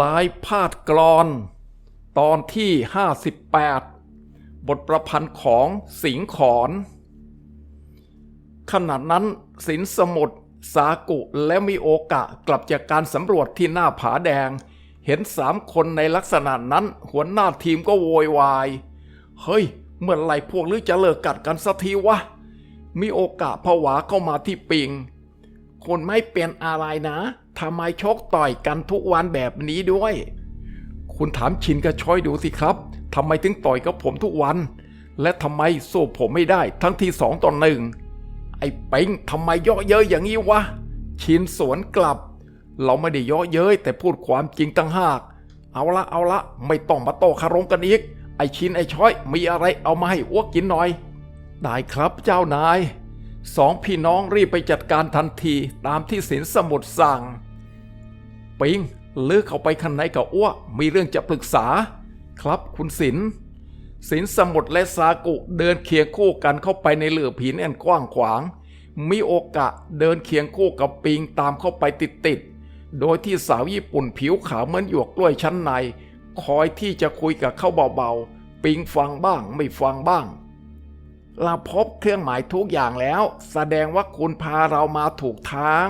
ลายพาดกรอน ตอนที่ 58 บทประพันธ์ของสิงห์ขอนขณะนั้นสินสมุทรสากุและมีโอกะกลับจากการสำรวจที่หน้าผาแดง เห็นสามคนในลักษณะนั้น หัวหน้าทีมก็โวยวาย เฮ้ย เมื่อไรพวกลือจะเลิกกัดกันสักทีวะ มีโอกาสผวาเข้ามาที่ปิง คนไม่เป็นอะไรนะ ทำไมชกต่อยกันทุกวันแบบนี้ด้วย คุณถามชินกับชอยดูสิครับทำไมถึงต่อยกับผมทุกวัน และทำไมสู้ผมไม่ได้ทั้งที่สองต่อหนึ่งไอ้เป้งทำไมเยาะเย้ยอย่างนี้วะ ชินสวนกลับ เราไม่ได้เยาะเย้ยแต่พูดความจริงตั้งหาก เอาละเอาละไม่ต้องมาโต้คารมกันอีก ไอ้ชินไอ้ช้อยมีอะไรเอามาให้อ้วกกินหน่อย ได้ครับเจ้านายสองพี่น้องรีบไปจัดการทันทีตามที่สินสมุดสั่ง ปิงลือเข้าไปข้างในกับอ้วมีเรื่องจะปรึกษา ครับคุณสินสินสมุดและซากุเดินเคียงคู่กันเข้าไปในเหลือผีอันกว้างขวาง มีโอกะเดินเคียงคู่กับปิงตามเข้าไปติดๆโดยที่สาวญี่ปุ่นผิวขาวเหมือนหยวกกล้วยชั้นใน คอยที่จะคุยกับเขาเบาๆ ปิงฟังบ้างไม่ฟังบ้างเราพบเครื่องหมายทุกอย่างแล้ว แสดงว่าคุณพาเรามาถูกทาง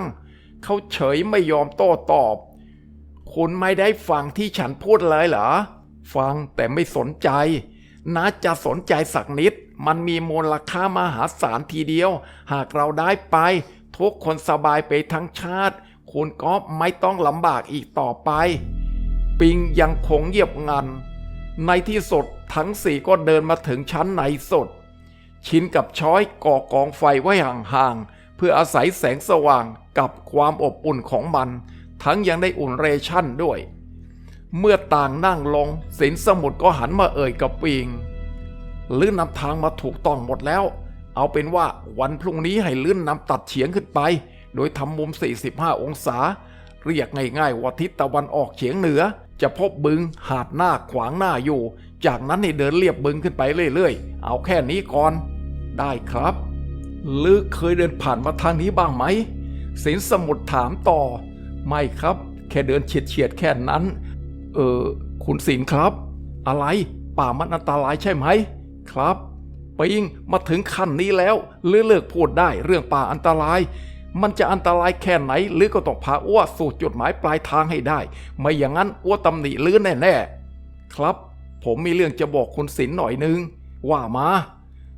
เขาเฉยไม่ยอมโต้ตอบ คุณไม่ได้ฟังที่ฉันพูดเลยเหรอ ฟังแต่ไม่สนใจ นะจะสนใจสักนิด มันมีมูลค่ามหาศาลทีเดียว หากเราได้ไป ทุกคนสบายไปทั้งชาติ คุณก็ไม่ต้องลำบากอีกต่อไป ปิงยังคงเงียบงัน ในที่สุดทั้งสี่ก็เดินมาถึงชั้นในสุด ชินกับช้อยก่อกองไฟไว้ห่างๆเพื่ออาศัยแสงสว่างกับความอบอุ่นของมัน ทั้งยังได้อุ่นเรชั่นด้วย เมื่อต่างนั่งลงสินสมุทรก็หันมาเอ่ยกับปิงลื่นนำทางมาถูกต้องหมดแล้ว เอาเป็นว่าวันพรุ่งนี้ให้ลื่นนำตัดเฉียงขึ้นไป โดยทำมุม 45 องศา เรียกง่ายๆว่าทิศตะวันออกเฉียงเหนือ จะพบบึงหาดหน้าขวางหน้าอยู่ จากนั้นให้เดินเลียบบึงขึ้นไปเรื่อยๆ เอาแค่นี้ก่อน ได้ครับลึกเคยเดินผ่านมาทางนี้บ้างไหมสินสมุทรถามต่อ ไม่ครับ แค่เดินเฉียดเฉียดๆแค่นั้น เออคุณสินครับ อะไร ป่ามันอันตรายใช่ไหม ครับปิงมาถึงขั้นนี้แล้วหรือเลิกพูดได้เรื่องป่าอันตราย มันจะอันตรายแค่ไหนหรือก็ต้องพาอ้วสู่จุดหมายปลายทางให้ได้ ไม่อย่างนั้นอ้วตำหนิลือแน่ๆครับ ผมมีเรื่องจะบอกคุณสินหน่อยนึง ว่ามา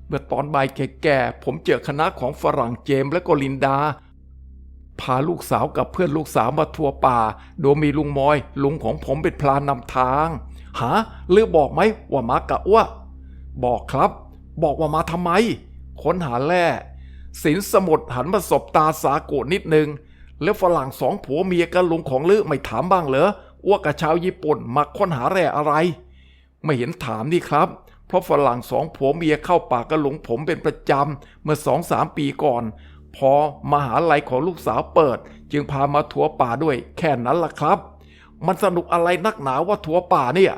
เมื่อตอนบ่ายแก่ๆผมเจอคณะของฝรั่งเจมส์และก็ลินดา พาลูกสาวกับเพื่อนลูกสาวมาทัวร์ป่า โดยมีลุงมอย ลุงของผมเป็นพลานนำทาง หาหรือบอกไหมว่ามากะอ้วบอกครับ บอกว่ามาทำไม ค้นหาแร่สินสมุทรหันมาสบตาสาโกนิดนึง แล้วฝรั่งสองผัวเมียกับลุงของลือไม่ถามบ้างเหรออ้วกกับชาวญี่ปุ่นมาค้นหาแร่อะไร ไม่เห็นถามนี่ครับ เพราะฝรั่งสองผัวเมียเข้าป่ากระหลงผมเป็นประจำเมื่อสองสามปีก่อน พอมหาลัยของลูกสาวเปิด จึงพามาทัวร์ป่าด้วยแค่นั้นล่ะครับ มันสนุกอะไรนักหนาว่าทัวร์ป่าเนี่ย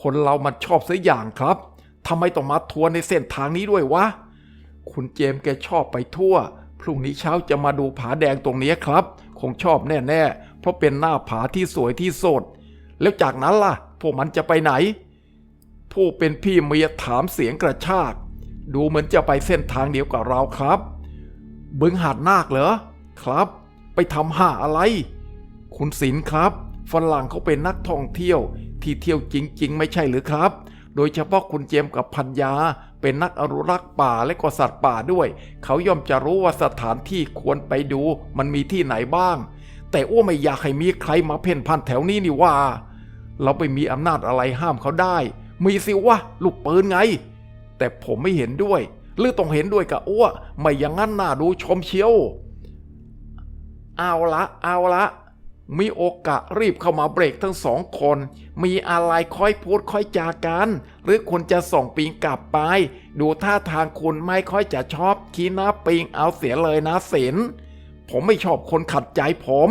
คนเรามันชอบเสียอย่างครับทำไมต้องมาทัวร์ในเส้นทางนี้ด้วยวะ คุณเจมส์แกชอบไปทั่ว พรุ่งนี้เช้าจะมาดูผาแดงตรงนี้ครับ คงชอบแน่ๆ เพราะเป็นหน้าผาที่สวยที่สุด แล้วจากนั้นล่ะ พวกมันจะไปไหน ผู้เป็นพี่เมียถามเสียงกระชาก ดูเหมือนจะไปเส้นทางเดียวกับเราครับ บึงหาดนาคเหรอครับ ไปทำห่าอะไร คุณศิลครับฝรั่งเขาเป็นนักท่องเที่ยว ที่เที่ยวจริง ๆ ไม่ใช่หรือครับ โดยเฉพาะคุณเจมส์กับพัญญา เป็นนักอนุรักษ์ป่าและก็สัตว์ป่าด้วย เขาย่อมจะรู้ว่าสถานที่ควรไปดู มันมีที่ไหนบ้าง แต่อ้วไม่อยากให้มีใครมาเพ่นพันแถวนี้นี่ว่า เราไปมีอำนาจอะไรห้ามเขาได้ มีสิวะลูกปืนไง แต่ผมไม่เห็นด้วย หรือต้องเห็นด้วยกับอ้วไม่อย่างนั้นน่าดูชมเชียว เอาละเอาละมีโอกาสรีบเข้ามาเบรกทั้งสองคน มีอะไรค่อยพูดค่อยจากัน หรือคุณจะส่งปิงกลับไป ดูท่าทางคุณไม่ค่อยจะชอบคีหน้าปิงเอาเสียเลยนะศิลผมไม่ชอบคนขัดใจผม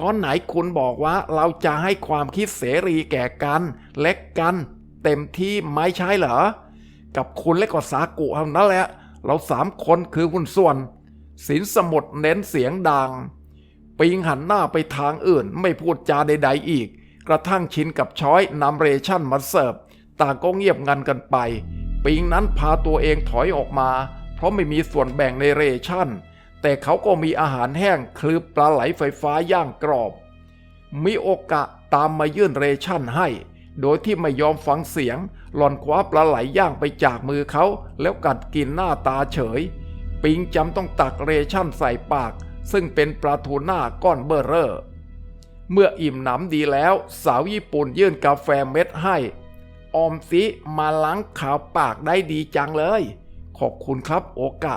ก็ไหนคุณบอกว่าเราจะให้ความคิดเสรีแก่กันเล็กกัน เต็มที่ไม่ใช่เหรอ กับคุณและก็สากุเท่านั้นแหละ เราสามคนคือหุ้นส่วนสินสมุดเน้นเสียงดัง ปิงหันหน้าไปทางอื่นไม่พูดจาใดๆอีก กระทั่งชินกับช้อยนำเรชั่นมาเสิร์ฟต่างก็เงียบงันกันไป ปิงนั้นพาตัวเองถอยออกมา เพราะไม่มีส่วนแบ่งในเรชั่น แต่เขาก็มีอาหารแห้งคลือปลาไหลไฟฟ้าย่างกรอบ มิโอกะตามมายื่นเรชั่นให้ โดยที่ไม่ยอมฟังเสียง หล่อนคว้าปลาไหลย่างไปจากมือเขา แล้วกัดกินหน้าตาเฉย ปิงจำต้องตักเรชั่นใส่ปาก ซึ่งเป็นปลาทูน่าก้อนเบอร์เรอร์เมื่ออิ่มหนำดีแล้ว สาวญี่ปุ่นยื่นกาแฟเม็ดให้ ออมสิมาล้างขาวปากได้ดีจังเลย ขอบคุณครับโอกะ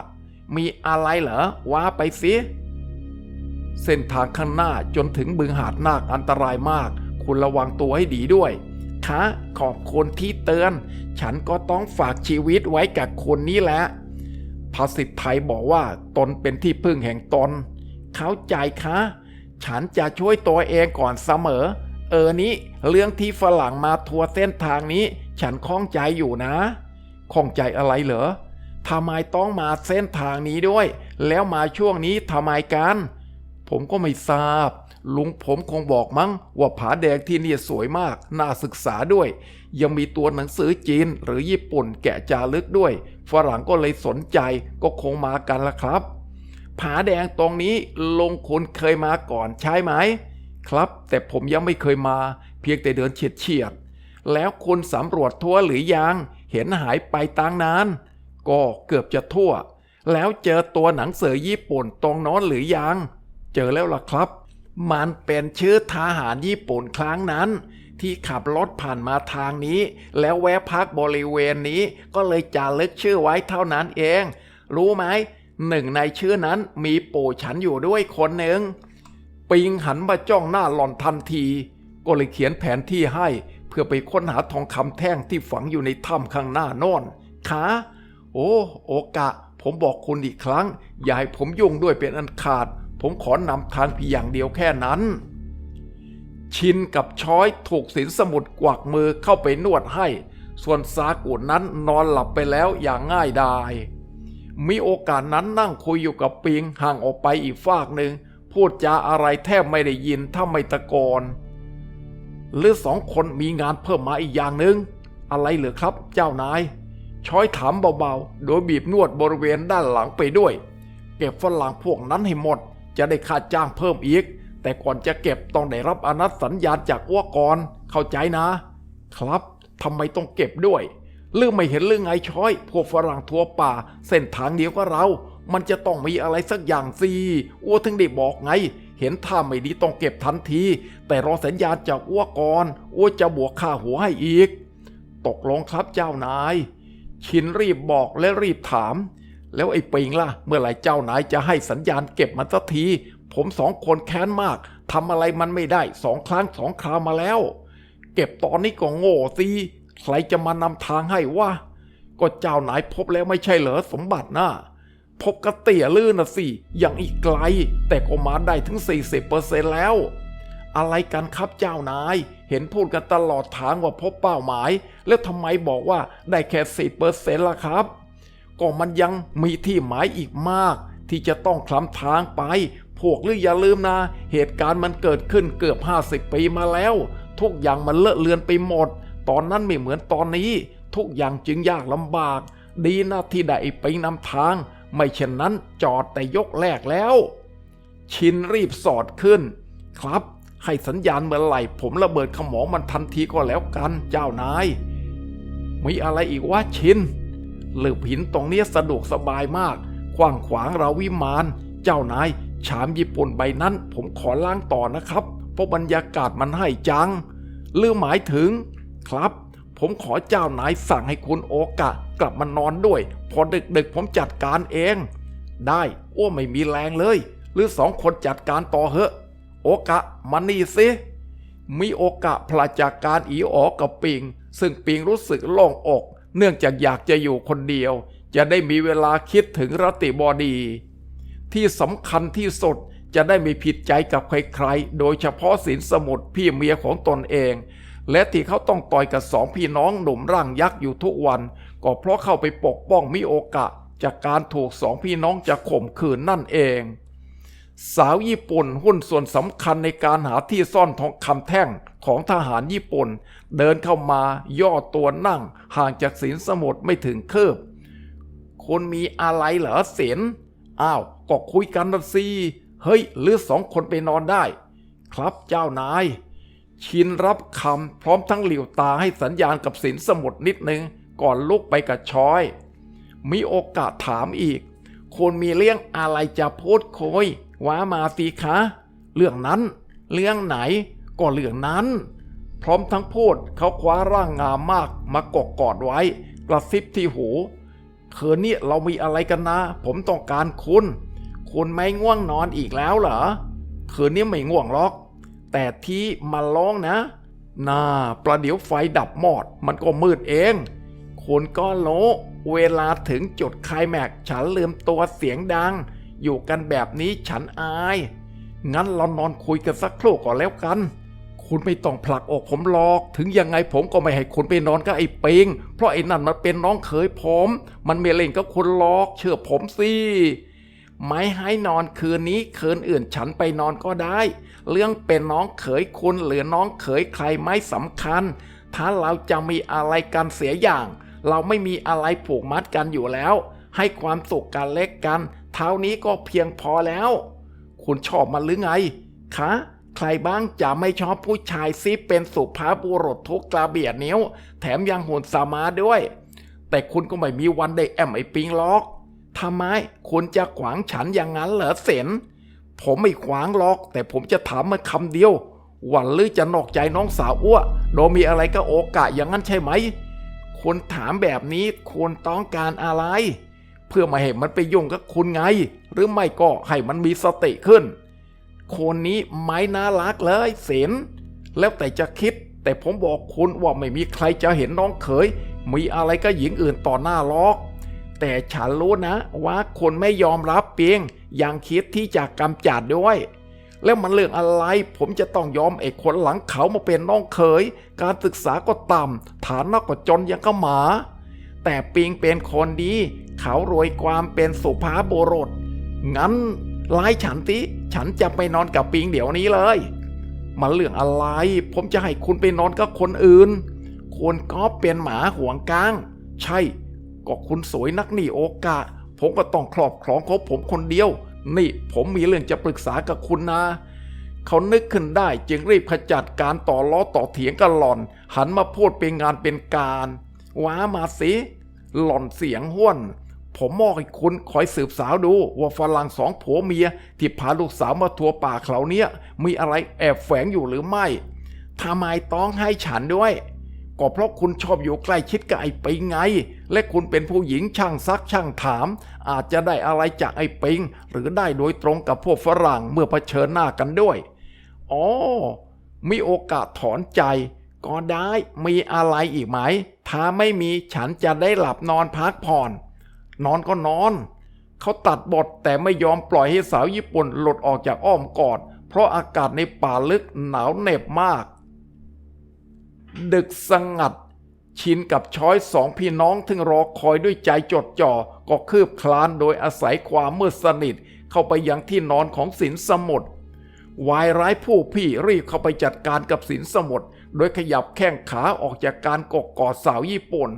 มีอะไรเหรอว่าไปสิเส้นทางข้างหน้าจนถึงบึงหาดนาคอันตรายมาก คุณระวังตัวให้ดีด้วย คะขอบคุณที่เตือน ฉันก็ต้องฝากชีวิตไว้กับคุณนี่แหละภาษิตไทยบอกว่าตนเป็นที่พึ่งแห่งตน เข้าใจคะ ฉันจะช่วยตัวเองก่อนเสมอ เออนี้เรื่องที่ฝรั่งมาทัวร์เส้นทางนี้ ฉันข้องใจอยู่นะข้องใจอะไรเหรอทำไมต้องมาเส้นทางนี้ด้วย แล้วมาช่วงนี้ทำไมกัน ผมก็ไม่ทราบ ลุงผมคงบอกมั้งว่าผาแดงที่นี่สวยมาก น่าศึกษาด้วย ยังมีตัวหนังสือจีนหรือญี่ปุ่นแกะจารึกด้วย ฝรั่งก็เลยสนใจก็คงมากันละครับ ผาแดงตรงนี้ลงคุณเคยมาก่อนใช่ไหม ครับ แต่ผมยังไม่เคยมา เพียงแต่เดินเฉียดเฉียดแล้วคุณสำรวจทั่วหรือยังเห็นหายไปตั้งนานก็เกือบจะทั่ว แล้วเจอตัวหนังสือญี่ปุ่นตรงน้นหรือยัง เจอแล้วล่ะครับ มันเป็นชื่อทหารญี่ปุ่นครั้งนั้น ที่ขับรถผ่านมาทางนี้ แล้วแวะพักบริเวณนี้ก็เลยจารึกชื่อไว้เท่านั้นเอง รู้ไหมหนึ่งในชื่อนั้นมีปู่ฉันอยู่ด้วยคนหนึ่งปิงหันมาจ้องหน้าหล่อนทันที ก็เลยเขียนแผนที่ให้ เพื่อไปค้นหาทองคำแท่งที่ฝังอยู่ในถ้ำข้างหน้าโน่นขาโอ้ โอกะ ผมบอกคุณอีกครั้ง อย่าให้ผมยุ่งด้วยเป็นอันขาด ผมขอนำทางเพียงอย่างเดียวแค่นั้น ชินกับช้อยถูกสินสมุดกวักมือเข้าไปนวดให้ ส่วนซากุนั้นนอนหลับไปแล้วอย่างง่ายดายมีโอกาสนั้นนั่งคุยอยู่กับปิงห่างออกไปอีกฟากหนึ่งพูดจาอะไรแทบไม่ได้ยินถ้าไม่ตะโกนหรือสองคนมีงานเพิ่มมาอีกอย่างหนึ่งอะไรเหรือครับ เจ้านาย ช้อยถามเบาๆ โดยบีบนวดบริเวณด้านหลังไปด้วย เก็บฝรั่งพวกนั้นให้หมด จะได้ค่าจ้างเพิ่มอีก แต่ก่อนจะเก็บต้องได้รับอนัตสัญญาจากอ้วกรเข้าใจนะ ครับทำไมต้องเก็บด้วยเรื่องไม่เห็นเรื่องไงช้อย พวกฝรั่งทัวป่า เส้นทางเดียวกับเรา มันจะต้องมีอะไรสักอย่างสิอ้วถึงได้บอกไง เห็นท่าไม่ดีต้องเก็บทันที แต่รอสัญญาณจากอ้วกรอ้วจะบวกค่าหัวให้อีก ตกลงครับเจ้านาย ชินรีบบอกและรีบถาม แล้วไอ้ปิงล่ะ เมื่อไหร่เจ้านายจะให้สัญญาณเก็บมันสักที ผมสองคนแค้นมากทำอะไรมันไม่ได้สองครั้งสองคราวมาแล้ว เก็บตอนนี้ก็โง่สิใครจะมานำทางให้วะก็เจ้านายพบแล้วไม่ใช่เหรอสมบัตินะพบกระเตี่ยลื่นนะสิยังอีกไกล แต่ก็มาได้ถึง 40%แล้ว อะไรกันครับเจ้านาย เห็นพูดกันตลอดทางว่าพบเป้าหมาย แล้วทำไมบอกว่าได้แค่สิเปอร์เซ็นต์ล่ะครับ ก็มันยังมีที่หมายอีกมาก ที่จะต้องคลำทางไป พวกหรืออย่าลืมนะ เหตุการณ์มันเกิดขึ้นเกือบ 50 ปีมาแล้ว ทุกอย่างมันเลอะเลือนไปหมด ตอนนั้นไม่เหมือนตอนนี้ ทุกอย่างจึงยากลำบาก ดีนะที่ได้ไปนำทาง ไม่เช่นนั้นจอดแต่ยกแรกแล้ว ชินรีบสอดขึ้น ครับให้สัญญาณเมื่อไหร่ผมระเบิดขมองมันทันทีก็แล้วกันเจ้านาย มีอะไรอีกวะชิน หลืบหินตรงนี้สะดวกสบายมาก กว้างขวางเราวิมาน เจ้านายชามญี่ปุ่นใบนั้น ผมขอล้างต่อนะครับ เพราะบรรยากาศมันให้จังหรือหมายถึง ครับ ผมขอเจ้านายสั่งให้คุณโอกะ กลับมานอนด้วย พอดึกๆผมจัดการเอง ได้อ้วไม่มีแรงเลย หรือสองคนจัดการต่อเหอะโอกะมานี่สิมีโอกะพลาจากการอีออกกับปิง ซึ่งปิงรู้สึกโล่งอก เนื่องจากอยากจะอยู่คนเดียว จะได้มีเวลาคิดถึงรติบอดี ที่สำคัญที่สุดจะได้ไม่ผิดใจกับใครๆ โดยเฉพาะสินสมุทรพี่เมียของตนเอง และที่เขาต้องต่อยกับสองพี่น้องหนุ่มร่างยักษ์อยู่ทุกวัน ก็เพราะเข้าไปปกป้องมิโอกะ จากการถูกสองพี่น้องจะข่มขืนนั่นเอง สาวญี่ปุ่นหุ้นส่วนสำคัญในการหาที่ซ่อนทองคำแท่งของทหารญี่ปุ่น เดินเข้ามาย่อตัวนั่ง ห่างจากสินสมุทรไม่ถึงเคืบคุณมีอะไรเหรอเสียนอ้าวก็คุยกันนะสิเฮ้ย หรือสองคนไปนอนได้ ครับเจ้านาย ชินรับคำพร้อมทั้งหลิวตาให้สัญญาณกับสินสมุทรนิดนึง ก่อนลุกไปกับชอย มีโอกาสถามอีกคุณมีเรื่องอะไรจะพูดคุย ว่ามาสิคะ เรื่องนั้น เรื่องไหน ก็เรื่องนั้น พร้อมทั้งพูดเขาคว้าร่างงามมากมากกกอดไว้ กระซิบที่หูคืนนี้เรามีอะไรกันนะ ผมต้องการคุณ คุณไม่ง่วงนอนอีกแล้วเหรอคืนนี้ไม่ง่วงหรอก แต่ที่มาร้องนะน่าประเดี๋ยวไฟดับหมอด มันก็มืดเอง คุณก็โลเวลาถึงจุดคลายแม็กฉันลืมตัวเสียงดัง อยู่กันแบบนี้ฉันอาย งั้นเรานอนคุยกันสักครู่ก่อนแล้วกัน คุณไม่ต้องผลักอกผมหรอก ถึงยังไงผมก็ไม่ให้คุณไปนอนกับไอ้เปิงเพราะไอ้นั่นมันเป็นน้องเขยผม มันไม่เล่นกับคุณหรอก เชื่อผมสิไม่ให้นอนคืนนี้คืนอื่นฉันไปนอนก็ได้ เรื่องเป็นน้องเขยคุณหรือน้องเขยใครไม่สำคัญ ถ้าเราจะมีอะไรกันเสียอย่าง เราไม่มีอะไรผูกมัดกันอยู่แล้ว ให้ความสุขกันเล็กกัน เท่านี้ก็เพียงพอแล้ว คุณชอบมันหรือไงคะใครบ้างจะไม่ชอบผู้ชายซิเป็นสุภาพบุรุษทุกกระเบียดนิ้ว แถมยังหุ่นสามาด้วย แต่คุณก็ไม่มีวันได้แอมไอปิงล็อกทำไมคุณจะขวางฉันอย่างนั้นเหรอเสนผมไม่ขวางหรอก แต่ผมจะถามมาคำเดียวว่าลือจะนอกใจน้องสาวอ้วโดมีอะไรก็โอกาสอย่างนั้นใช่ไหม คุณถามแบบนี้คุณต้องการอะไร เพื่อไมาให้มันไปยุ่งกับคุณไง หรือไม่ก็ให้มันมีสติขึ้น คนนี้ไม่น่ารักเลยเสนแล้วแต่จะคิด แต่ผมบอกคุณว่าไม่มีใครจะเห็นน้องเขย มีอะไรก็หญิงอื่นต่อหน้าหรอก แต่ฉันรู้นะว่าคนไม่ยอมรับเพียงยังคิดที่จะกำจัดด้วยแล้วมันเรื่องอะไร ผมจะต้องยอมไอ้คนหลังเขามาเป็นน้องเขย การศึกษาก็ต่ำฐานะก็จนยังก็หมา แต่ปิงเป็นคนดี เขารวยความเป็นสุภาพบุรุษ งั้นไล่ฉันติฉันจะไปนอนกับปิงเดี๋ยวนี้เลย มันเรื่องอะไร ผมจะให้คุณไปนอนกับคนอื่น คุณก็เป็นหมาห่วงก้าง ใช่ ก็คุณสวยนักนี่โอกาสผมก็ต้องครอบครองของผมคนเดียว นี่ผมมีเรื่องจะปรึกษากับคุณนะเขานึกขึ้นได้จึงรีบขจัดการต่อล้อต่อเถียงกับหล่อน หันมาพูดเป็นงานเป็นการ ว้ามาสิหล่อนเสียงห้วน ผมมอบให้คุณคอยสืบสาวดู ว่าฝรั่งสองผัวเมีย ที่พาลูกสาวมาทัวร์ป่าเขาเนี้ยมีอะไรแอบแฝงอยู่หรือไม่ทำไมต้องให้ฉันด้วย ก็เพราะคุณชอบอยู่ใกล้ชิดกับไอ้ปิงไง และคุณเป็นผู้หญิงช่างซักช่างถาม อาจจะได้อะไรจากไอ้ปิง หรือได้โดยตรงกับพวกฝรั่งเมื่อเผชิญหน้ากันด้วย อ๋อ มีโอกาสถอนใจ ก็ได้มีอะไรอีกไหม ถ้าไม่มีฉันจะได้หลับนอนพักผ่อน นอนก็นอน เขาตัดบทแต่ไม่ยอมปล่อยให้สาวญี่ปุ่นหลุดออกจากอ้อมกอด เพราะอากาศในป่าลึกหนาวเหน็บมาก ดึกสงัด ชินกับช้อยสองพี่น้องทึงรอคอยด้วยใจจดจ่อก็คืบคลานโดยอาศัยความมืดสนิทเข้าไปยังที่นอนของสินสมุทรวายร้ายผู้พี่รีบเข้าไปจัดการกับสินสมุทร โดยขยับแข้งขาออกจากการกกกอดสาวญี่ปุ่น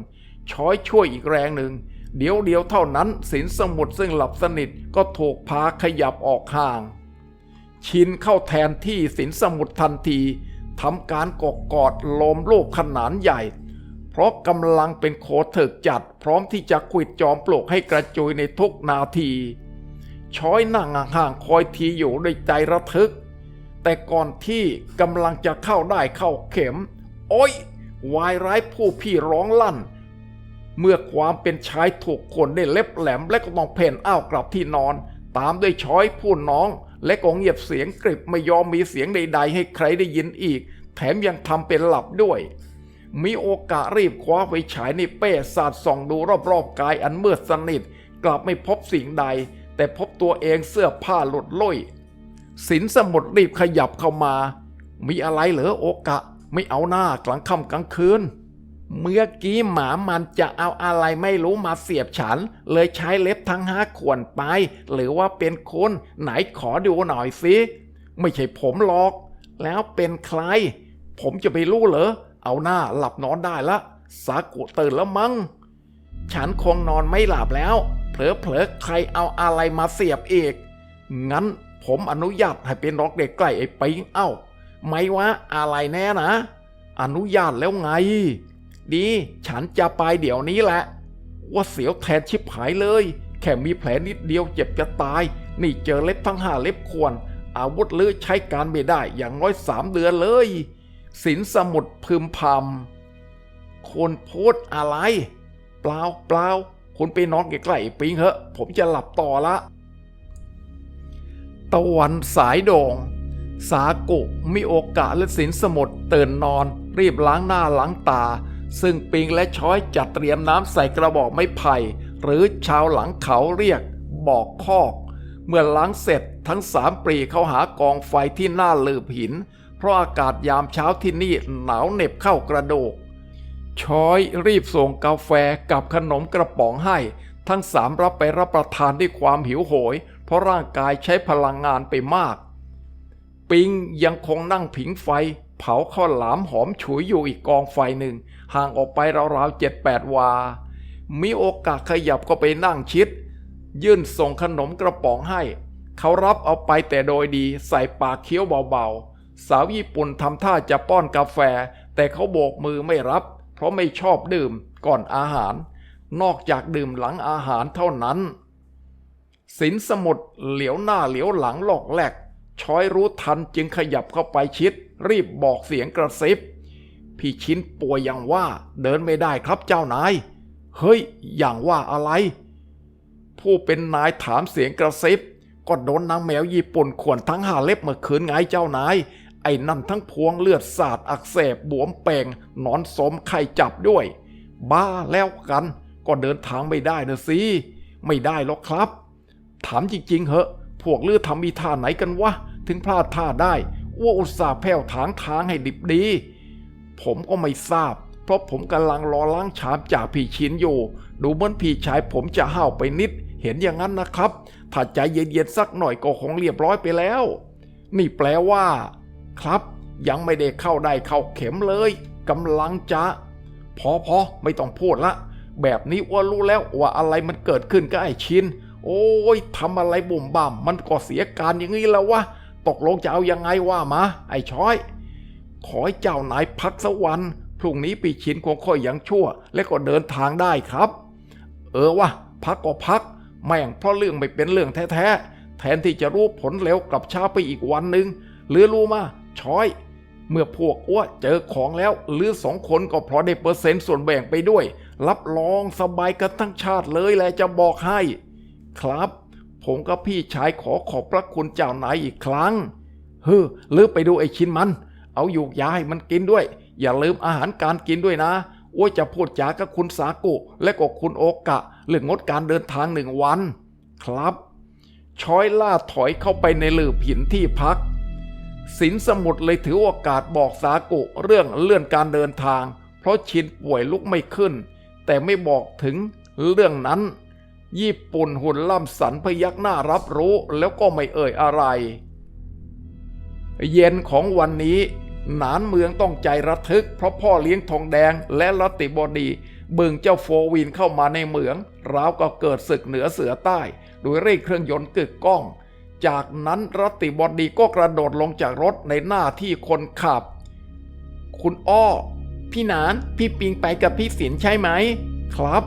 ช้อยช่วยอีกแรงหนึ่ง เดี๋ยวเดียวเท่านั้นสินสมุทรซึ่งหลับสนิทก็ถูกพาขยับออกห่าง ชินเข้าแทนที่สินสมุทรทันทีทำการกกกอดลมโลกขนานใหญ่ เพราะกำลังเป็นโคเถึกจัด พร้อมที่จะขวิดจอมปลวกให้กระจุยในทุกนาที ช้อยนั่งห่างคอยทีอยู่ด้วยใจระทึก แต่ก่อนที่กำลังจะเข้าได้เข้าเข็ม โอ้ยวายร้ายผู้พี่ร้องลั่น เมื่อความเป็นชายถูกคนได้เล็บแหลมและก็ต้องเพ่นอ้าวกลับที่นอน ตามด้วยช้อยผู้น้อง และก็เงียบเสียงกริบไม่ยอมมีเสียงใด ๆ ให้ใครได้ยินอีก แถมยังทำเป็นหลับด้วย มีโอกาสรีบคว้าไฟฉายในเป้สาดส่องดูรอบๆกายอันมืดสนิท กลับไม่พบสิ่งใด แต่พบตัวเองเสื้อผ้าหลุดล่ย สินสมุดรีบขยับเข้ามา มีอะไรเหรอโอกะ ไม่เอาหน้ากลางค่ำกลางคืน เมื่อกี้หมามันจะเอาอะไรไม่รู้มาเสียบฉัน เลยใช้เล็บทั้งห้าขวนไป หรือว่าเป็นคุณไหนขอดูหน่อยสิ ไม่ใช่ผมหรอก แล้วเป็นใคร ผมจะไปรู้เหรอ เอาหน้าหลับนอนได้ละสากุตื่นแล้วมั้ง ฉันคงนอนไม่หลับแล้ว เผลอๆใครเอาอะไรมาเสียบอีก งั้น ผมอนุญาตให้เป็นรอกเด็กใกล้ไอ้ปิงเอ้า ไม่ว่าอะไรแน่นะ อนุญาตแล้วไง ดีฉันจะไปเดี๋ยวนี้แหละ ว่าเสียวแทนชิบหายเลย แค่มีแผลนิดเดียวเจ็บจะตาย นี่เจอเล็บทั้งห้าเล็บควร อาวุธลือใช้การไม่ได้อย่างน้อยสามเดือนเลยสินสมุดพึมพำคนพูดอะไร เปล่าเปล่าคุณไปนอนใกล้ๆไอ้ปิงเหอะ ผมจะหลับต่อละ ตะวันสายโด่ง สากุมีโอกาสและสินสมุดตื่นนอน รีบล้างหน้าล้างตา ซึ่งปิงและช้อยจัดเตรียมน้ำใส่กระบอกไม้ไผ่ หรือชาวหลังเขาเรียก บอกคอก เมื่อล้างเสร็จทั้งสามปรีเข้าหากองไฟที่หน้าลืบหิน เพราะอากาศยามเช้าที่นี่หนาวเหน็บเข้ากระโดกช้อยรีบส่งกาแฟกับขนมกระป๋องให้ ทั้งสามรับไปรับประทานด้วยความหิวโหย ราะร่างกายใช้พลังงานไปมาก ปิงยังคงนั่งผิงไฟ เผาข้าวหลามหอมฉุยอยู่อีกกองไฟหนึ่ง ห่างออกไปราวๆเจ็ดแปดวา มีโอกาสขยับก็ไปนั่งชิด ยื่นส่งขนมกระป๋องให้ เขารับเอาไปแต่โดยดีใส่ปากเคี้ยวเบาๆ สาวญี่ปุ่นทำท่าจะป้อนกาแฟ แต่เขาโบกมือไม่รับ เพราะไม่ชอบดื่มก่อนอาหาร นอกจากดื่มหลังอาหารเท่านั้น สินสมุดเหลียวหน้าเหลียวหลังหลอกแหลก ช้อยรู้ทันจึงขยับเข้าไปชิด รีบบอกเสียงกระซิบ พี่ชินป่วยอย่างว่าเดินไม่ได้ครับเจ้านาย เฮ้ย อย่างว่าอะไร ผู้เป็นนายถามเสียงกระซิบ ก็โดนนางแมวญี่ปุ่นข่วนทั้งหาเล็บเมื่อคืนไงเจ้านาย ไอ้นั่นทั้งพวงเลือดสาดอักเสบบวมเป่งนอนสมไข่จับด้วย บ้าแล้วกัน ก็เดินทางไม่ได้นะสิไม่ได้หรอกครับ ถามจริงๆเหอะ พวกเลือทำมีท่าไหนกันวะ ถึงพลาดท่าได้ว่าอุตส่าห์แผ่วถางทางให้ดิบดี ผมก็ไม่ทราบ เพราะผมกำลังรอล้างชามจากพี่ชินอยู่ ดูเหมือนพี่ชายผมจะห้าวไปนิด เห็นอย่างนั้นนะครับ ถ้าใจเย็นๆสักหน่อยก็คงเรียบร้อยไปแล้ว นี่แปลว่า ครับ ยังไม่ได้เข้าได้เข้าเข็มเลยกำลังจะพอพอไม่ต้องพูดละ แบบนี้อ้ว่ารู้แล้วว่าอะไรมันเกิดขึ้นกับไอ้ชิน โอ้ยทำอะไรบุ่มบ่ามมันก็เสียการอย่างนี้แล้ววะตกลงจะเอายังไงว่ามาไอ้ช้อย ขอให้เจ้านายพักสักวันพรุ่งนี้ปีชินคงค่อยยังชั่ว และก็เดินทางได้ครับ เออวะพักก็พัก แม่งเพราะเรื่องไม่เป็นเรื่องแท้ๆแทนที่จะรู้ผลเร็วกลับช้าไปอีกวันหนึ่งหรือรู้มาช้อยเมื่อพวกอ้วเจอของแล้วหรือสองคนก็พอได้เปอร์เซ็นต์ส่วนแบ่งไปด้วย รับรองสบายกันทั้งชาติเลยแหละจะบอกให้ ครับ ผมกับพี่ชายขอขอบพระคุณเจ้านายอีกครั้ง เฮ้อลือไปดูไอ้ชิ้นมัน เอาอยู่ยาให้มันกินด้วย อย่าลืมอาหารการกินด้วยนะอ้วจะพูดจากับคุณสากุและก็คุณโอกะเรื่องงดการเดินทางหนึ่งวัน ครับช้อยล่าถอยเข้าไปในหลืบหินที่พัก สินสมุทรเลยถือโอกาสบอกสากุเรื่องเลื่อนการเดินทาง เพราะชินป่วยลุกไม่ขึ้น แต่ไม่บอกถึงเรื่องนั้น ญี่ปุ่นหุ่นล่ำสันพยักหน้ารับรู้แล้วก็ไม่เอ่ยอะไร เย็นของวันนี้ หนานเมืองต้องใจระทึก เพราะพ่อเลี้ยงทองแดงและรัติบดี บึงเจ้าโฟวินเข้ามาในเมืองราวก็เกิดศึกเหนือเสือใต้ โดยเร่งเครื่องยนต์กึกก้อง จากนั้นรัติบดีก็กระโดดลงจากรถในหน้าที่คนขับ คุณอ้อ พี่หนาน พี่ปิงไปกับพี่สินใช่ไหม ครับ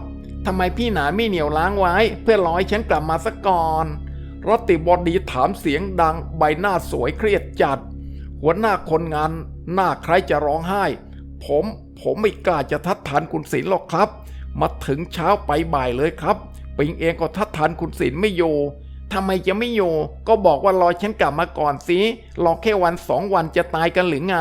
ทำไมพี่หนาไม่เหนียวล้างไว้ เพื่อรอให้ฉันกลับมาสักก่อนรัตติบดีถามเสียงดังใบหน้าสวยเครียดจัด หัวหน้าคนงาน หน้าใครจะร้องไห้ ผมผมไม่กล้าจะทัดทานคุณศิลหรอกครับ มาถึงเช้าไปบ่ายเลยครับ ปิงเองก็ทัดทานคุณศิลไม่อยู่ทำไมจะไม่อยู่ ก็บอกว่ารอฉันกลับมาก่อนสิรอแค่วันสองวันจะตายกันหรือไง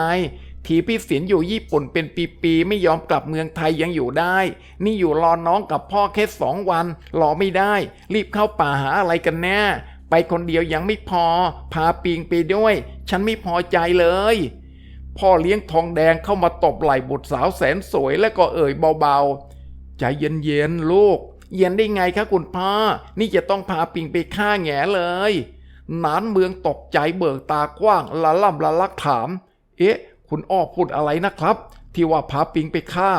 ทีพี่ศิลอยู่ญี่ปุ่นเป็นปีๆไม่ยอมกลับเมืองไทยยังอยู่ได้ นี่อยู่รอน้องกับพ่อแค่สองวัน รอไม่ได้ รีบเข้าป่าหาอะไรกันแน่ ไปคนเดียวยังไม่พอ พาปิงไปด้วย ฉันไม่พอใจเลย พ่อเลี้ยงทองแดงเข้ามาตบไหล่บุตรสาวแสนสวยและก็เอ่ยเบาๆ ใจเย็นๆลูก เย็นได้ไงคะคุณพ่อ นี่จะต้องพาปิงไปฆ่าแง่เลยนานเมืองตกใจเบิกตากว้างละล่ำละลักถาม เอ๊ะ คุณอ้อพูดอะไรนะครับ ที่ว่าพาปิงไปฆ่า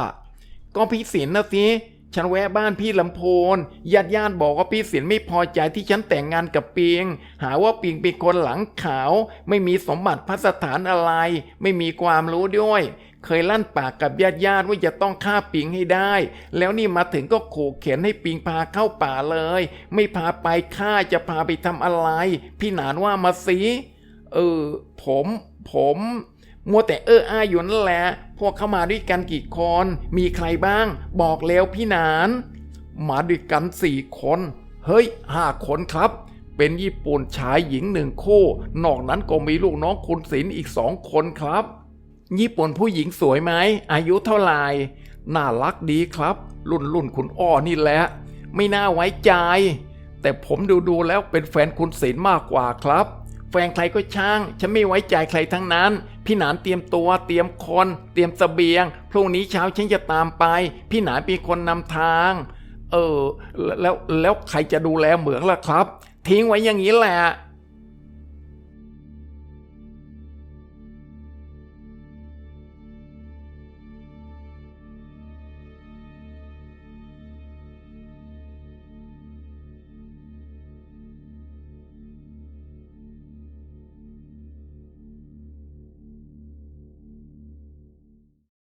ก็พี่ศิลป์นะสิฉันแวะบ้านพี่ลำโพนญาติญาติบอกว่าพี่ศิลไม่พอใจที่ฉันแต่งงานกับปิง หาว่าปิงเป็นคนหลังขาว ไม่มีสมบัติพัสถานอะไร ไม่มีความรู้ด้วย เคยลั่นปากกับญาติญาติว่าจะต้องฆ่าปิงให้ได้ แล้วนี่มาถึงก็ขู่เข็นให้ปิงพาเข้าป่าเลย ไม่พาไปฆ่าจะพาไปทำอะไร พี่หนานว่ามาสิเออ ผม ผม มัวแต่เอออาอยู่นั่นแหละ พวกเข้ามาด้วยกันกี่คน มีใครบ้าง บอกแล้วพี่นาน มาด้วยกันสี่คน เฮ้ยห้าคนครับ เป็นญี่ปุ่นชายหญิงหนึ่งคู่ นอกนั้นก็มีลูกน้องคุณศิลป์อีกสองคนครับ ญี่ปุ่นผู้หญิงสวยไหม อายุเท่าไหร่ น่ารักดีครับ รุ่นรุ่นคุณอ้อนี่แหละ ไม่น่าไว้ใจ แต่ผมดูดูแล้วเป็นแฟนคุณศิลป์มากกว่าครับ แฟนใครก็ช่าง ฉันไม่ไว้ใจใครทั้งนั้น พี่หนานเตรียมตัวเตรียมคน เตรียมเสบียง พรุ่งนี้เช้าฉันจะตามไป พี่หนานเป็นคนนำทาง เออ แล้วแล้วใครจะดูแลเหมืองล่ะครับ ทิ้งไว้อย่างนี้แหละ